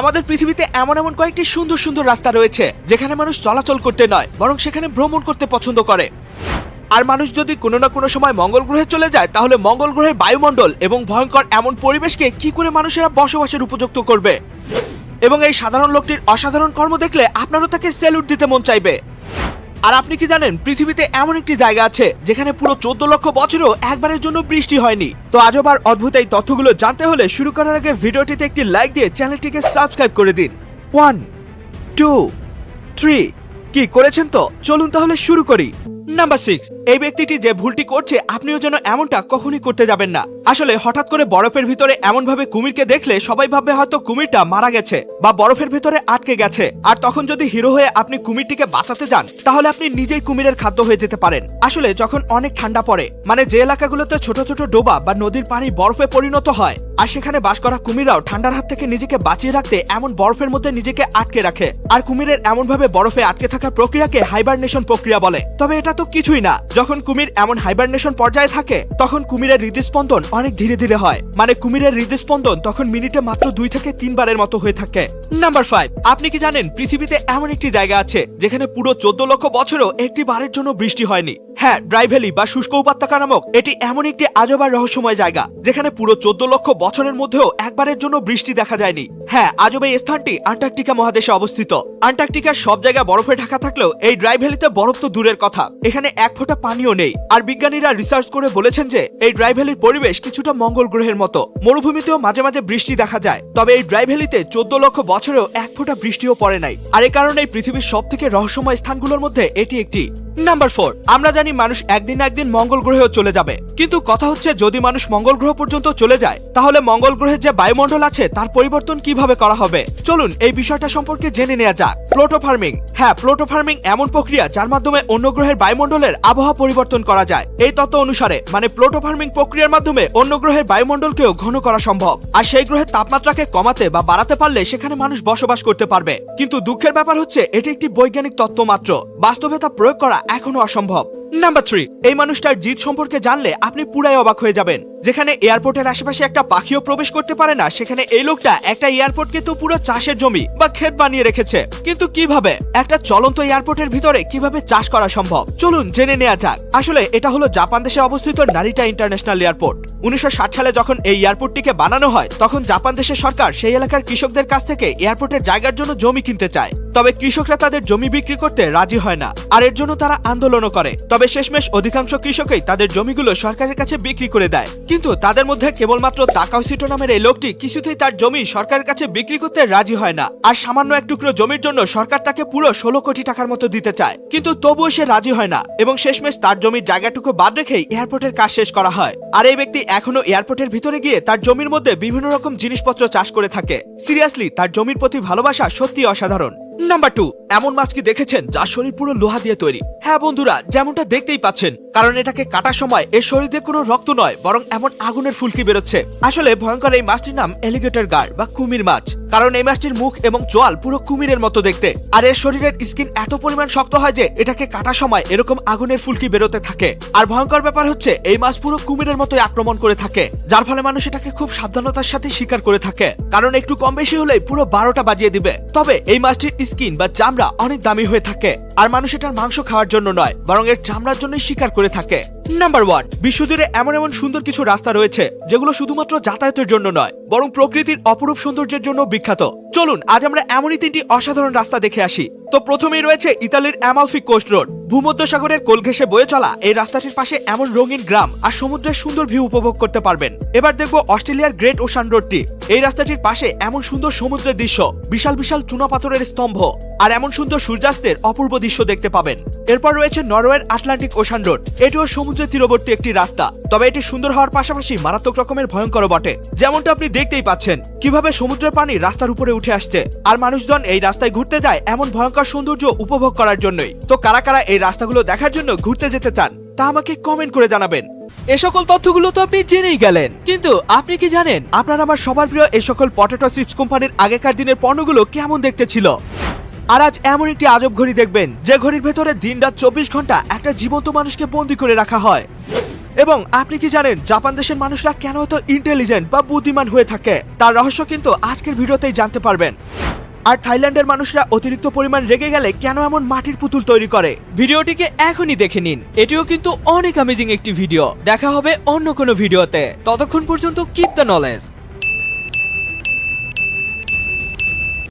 আমাদের পৃথিবীতে এমন এমন কয়েকটি সুন্দর সুন্দর রাস্তা রয়েছে, যেখানে মানুষ চলাচল করতে নয়, বরং সেখানে ভ্রমণ করতে পছন্দ করে। আর মানুষ যদি কোনো না কোনো সময় মঙ্গল গ্রহে চলে যায়, তাহলে মঙ্গল গ্রহের বায়ুমণ্ডল এবং ভয়ঙ্কর এমন পরিবেশকে কি করে মানুষেরা বসবাসের উপযুক্ত করবে? এবং এই সাধারণ লোকটির অসাধারণ কর্ম দেখলে আপনারও তাকে স্যালুট দিতে মন চাইবে। আর আপনি কি জানেন, পৃথিবীতে এমন একটি জায়গা আছে যেখানে পুরো চোদ্দ লক্ষ বছরও একবারের জন্য বৃষ্টি হয়নি। তো আজব আর অদ্ভুত এই তথ্যগুলো জানতে হলে শুরু করার আগে ভিডিওটিতে একটি লাইক দিয়ে চ্যানেলটিকে সাবস্ক্রাইব করে দিন। ওয়ান টু থ্রি কি করেছেন তো? চলুন তাহলে শুরু করি। নাম্বার সিক্স এই ব্যক্তিটি যে ভুলটি করছে, আপনিও যেন এমনটা কখনই করতে যাবেন না। আসলে হঠাৎ করে বরফের ভিতরে এমন ভাবে কুমিরকে দেখলে সবাই ভাববে হয়তো কুমিরটা মারা গেছে বা বরফের ভিতরে আটকে গেছে। আর তখন যদি হিরো হয়ে আপনি কুমিরটিকে বাঁচাতে যান, তাহলে আপনি নিজেই কুমিরের খাদ্য হয়ে যেতে পারেন। আসলে যখন অনেক ঠান্ডা পড়ে মানে যে এলাকাগুলোতে ছোট ছোট ডোবা বা নদীর পানি বরফে পরিণত হয়, আর সেখানে বাস করা কুমিররাও ঠান্ডার হাত থেকে নিজেকে বাঁচিয়ে রাখতে এমন বরফের মধ্যে নিজেকে আটকে রাখে। আর কুমিরের এমন ভাবে বরফে আটকে থাকার প্রক্রিয়াকে হাইবারনেশন প্রক্রিয়া বলে। তবে এটা তো কিছুই না। যখন কুমির এমন হাইবারনেশন পর্যায়ে থাকে, তখন কুমিরের হৃদস্পন্দন অনেক ধীরে ধীরে হয়। মানে কুমিরের হৃদস্পন্দন তখন মিনিটে মাত্র দুই থেকে তিনবারের মতো হয়ে থাকে। নাম্বার ফাইভ আপনি কি জানেন, পৃথিবীতে এমন একটি জায়গা আছে, যেখানে পুরো চোদ্দ লক্ষ বছরও একটি বারের জন্য বৃষ্টি হয়নি। হ্যাঁ ড্রাই ভ্যালি বা শুষ্ক উপত্যকা নামক এটি এমন একটি আজবার রহস্যময় জায়গা, যেখানে পুরো চোদ্দ লক্ষ বছরের মধ্যেও একবারের জন্য বৃষ্টি দেখা যায়নি। হ্যাঁ আজব এই স্থানটি আন্টার্কটিকা মহাদেশে অবস্থিত। আন্টার্কটিকার সব জায়গা বরফে ঢাকা থাকলেও এই ড্রাই ভ্যালিতে বরফ তো দূরের কথা। এখানে এক ফোঁটা পানিও নেই। আর বিজ্ঞানীরা রিসার্চ করে বলেছেন যে, এই ড্রাই ভ্যালির পরিবেশ কিছুটা মঙ্গল গ্রহের মতো। মরুভূমিতেও মাঝে মাঝে বৃষ্টি দেখা যায়। তবে এই ড্রাই ভ্যালিতে চোদ্দ লক্ষ বছরেও এক ফোঁটা বৃষ্টিও পড়ে নাই। আর এ কারণে পৃথিবীর সব থেকে রহস্যময় স্থানগুলোর মধ্যে এটি একটি। নাম্বার ফোর, আমরা জানি মানুষ একদিন একদিন মঙ্গল গ্রহেও চলে যাবে। কিন্তু কথা হচ্ছে, যদি মানুষ মঙ্গল গ্রহ পর্যন্ত চলে যায়, তাহলে মঙ্গল গ্রহের যে বায়ুমণ্ডল আছে, তার পরিবর্তন কীভাবে করা হবে? চলুন এই বিষয়টা সম্পর্কে জেনে নেওয়া যাক। প্লোটো ফার্মিং হ্যাঁ প্লোটো ফার্মিং এমন প্রক্রিয়া যার মাধ্যমে অন্য গ্রহের বায়ুমণ্ডলের আবহাওয়া পরিবর্তন করা যায়। এই তত্ত্ব অনুসারে মানে প্লোটো ফার্মিং প্রক্রিয়ার মাধ্যমে অন্য গ্রহের বায়ুমণ্ডলকেও ঘন করা সম্ভব। আর সেই গ্রহের তাপমাত্রাকে কমাতে বা বাড়াতে পারলে সেখানে মানুষ বসবাস করতে পারবে। কিন্তু দুঃখের ব্যাপার হচ্ছে, এটি একটি বৈজ্ঞানিক তত্ত্ব মাত্র। বাস্তবে তা প্রয়োগ করা এখনও অসম্ভব। নাম্বার থ্রি এই মানুষটার জিত সম্পর্কে জানলে আপনি পুরাই অবাক হয়ে যাবেন। যেখানে এয়ারপোর্টের আশেপাশে একটা পাখিও প্রবেশ করতে পারে না, সেখানে এই লোকটা একটা এয়ারপোর্টকে তো পুরো চাষের জমি বা ক্ষেত বানিয়ে রেখেছে। কিন্তু কীভাবে? একটা চলন্ত এয়ারপোর্টের ভিতরে কীভাবে চাষ করা সম্ভব? চলুন জেনে নেওয়া যাক। আসলে এটা হলো জাপান দেশে অবস্থিত নারিটা ইন্টারন্যাশনাল এয়ারপোর্ট। উনিশশো ষাট সালে যখন এই এয়ারপোর্টটিকে বানানো হয়, তখন জাপান দেশের সরকার সেই এলাকার কৃষকদের কাছ থেকে এয়ারপোর্টের জায়গার জন্য জমি কিনতে চায়। তবে কৃষকরা তাদের জমি বিক্রি করতে রাজি হয় না, আর এর জন্য তারা আন্দোলনও করে। তবে শেষমেশ অধিকাংশ কৃষকই তাদের জমিগুলো সরকারের কাছে বিক্রি করে দেয়। কিন্তু তাদের মধ্যে কেবলমাত্র তাকাউসিটো নামের এই লোকটি কিছুতেই তার জমি সরকারের কাছে বিক্রি করতে রাজি হয় না। আর সামান্য এক টুকরো জমির জন্য সরকার তাকে পুরো ষোলো কোটি টাকার মতো দিতে চায়। কিন্তু তবুও সে রাজি হয় না এবং শেষমেশ তার জমির জায়গাটুকু বাদ রেখেই এয়ারপোর্টের কাজ শেষ করা হয়। আর এই ব্যক্তি এখনও এয়ারপোর্টের ভিতরে গিয়ে তার জমির মধ্যে বিভিন্ন রকম জিনিসপত্র চাষ করে থাকে। সিরিয়াসলি, তার জমির প্রতি ভালোবাসা সত্যি অসাধারণ। নাম্বার টু এমন মাছ কি দেখেছেন যার শরীর পুরো লোহা দিয়ে তৈরি? হ্যাঁ বন্ধুরা, যেমনটা দেখতেই পাচ্ছেন, কারণ এটাকে কাটার সময় এর শরীরে কোনো রক্ত নয়, বরং এমন আগুনের ফুলকি বেরোচ্ছে। আসলে ভয়ঙ্কর এই মাছটির নাম এলিগেটর গার্ড বা কুমির মাছ, কারণ এই মাছটির মুখ এবং চোয়াল পুরো কুমিরের মতো দেখতে। আর এর শরীরের স্কিন এত পরিমাণ শক্ত হয় যে এটাকে কাটার সময় এরকম আগুনের ফুলকি বেরোতে থাকে। আর ভয়ঙ্কর ব্যাপার হচ্ছে, এই মাছ পুরো কুমিরের মতোই আক্রমণ করে থাকে, যার ফলে মানুষ এটাকে খুব সাবধানতার সাথে শিকার করে থাকে। কারণ একটু কম বেশি হলেই পুরো বারোটা বাজিয়ে দিবে। তবে এই মাছটির স্কিন বা চামড়া অনেক দামি হয়ে থাকে। আর মানুষ এটার মাংস খাওয়ার জন্য নয়, বরং এর চামড়ার জন্যই শিকার করে থাকে। নাম্বার ওয়ান বিশ্বজুড়ে এমন এমন সুন্দর কিছু রাস্তা রয়েছে, যেগুলো শুধুমাত্র যাতায়াতের জন্য নয়, বরং প্রকৃতির অপরূপ সৌন্দর্যের জন্য বিখ্যাত। চলুন, আজ আমরা এমনই তিনটি অসাধারণ রাস্তা দেখে আসি। তো প্রথমেই রয়েছে ইতালির অ্যামালফি কোস্ট রোড। ভূমধ্যসাগরের কোল ঘেঁষে বয়ে চলা এই রাস্তাটির পাশে এমন রঙিন গ্রাম আর সমুদ্রের সুন্দর ভিউ উপভোগ করতে পারবেন। এবার দেখব অস্ট্রেলিয়ার গ্রেট ওশান রোডটি। এই রাস্তাটির পাশে এমন সুন্দর সমুদ্রের দৃশ্য, বিশাল বিশাল চুনা পাথরের স্তম্ভ, আর এমন সুন্দর সূর্যাস্তের অপূর্ব দৃশ্য দেখতে পাবেন। এরপর রয়েছে নরওয়ের আটলান্টিক ওশান রোড। এটিও সমুদ্রের তীরবর্তী একটি রাস্তা। তবে এটি সুন্দর হওয়ার পাশাপাশি মারাত্মক রকমের ভয়ঙ্কর বটে। যেমনটা আপনি দেখতেই পাচ্ছেন, কীভাবে সমুদ্রের পানি রাস্তার উপরে উঠে আসছে আর মানুষজন এই রাস্তায় ঘুরতে যায় এমন ভয়ঙ্কর সৌন্দর্য উপভোগ করার জন্যই। তো কারা কারা এই রাস্তাগুলো দেখার জন্য ঘুরতে যেতে চান, তা আমাকে কমেন্ট করে জানাবেন। এ সকল তথ্যগুলো তো আপনি জেনেই গেলেন। কিন্তু আপনি কি জানেন, আপনার আমার সবার প্রিয় এই সকল পটেটো চিপস কোম্পানির আগেকার দিনের পণ্যগুলো কেমন দেখতে ছিল? আর আজ এমন একটি আজব ঘড়ি দেখবেন, যে ঘড়ির ভেতরে দিন রাত চব্বিশ ঘণ্টা একটা জীবন্ত মানুষকে বন্দি করে রাখা হয়। এবং আপনি কি জানেন, জাপান দেশের মানুষরা কেন এত ইন্টেলিজেন্ট বা বুদ্ধিমান হয়ে থাকে? তার রহস্য কিন্তু আজকের ভিডিওতেই জানতে পারবেন। আর থাইল্যান্ডের মানুষরা অতিরিক্ত পরিমাণ রেগে গেলে কেন এমন মাটির পুতুল তৈরি করে? ভিডিওটিকে এখনই দেখে নিন। এটিও কিন্তু অনেক অ্যামেজিং একটি ভিডিও। দেখা হবে অন্য কোনো ভিডিওতে। ততক্ষণ পর্যন্ত কিপ দ্য নলেজ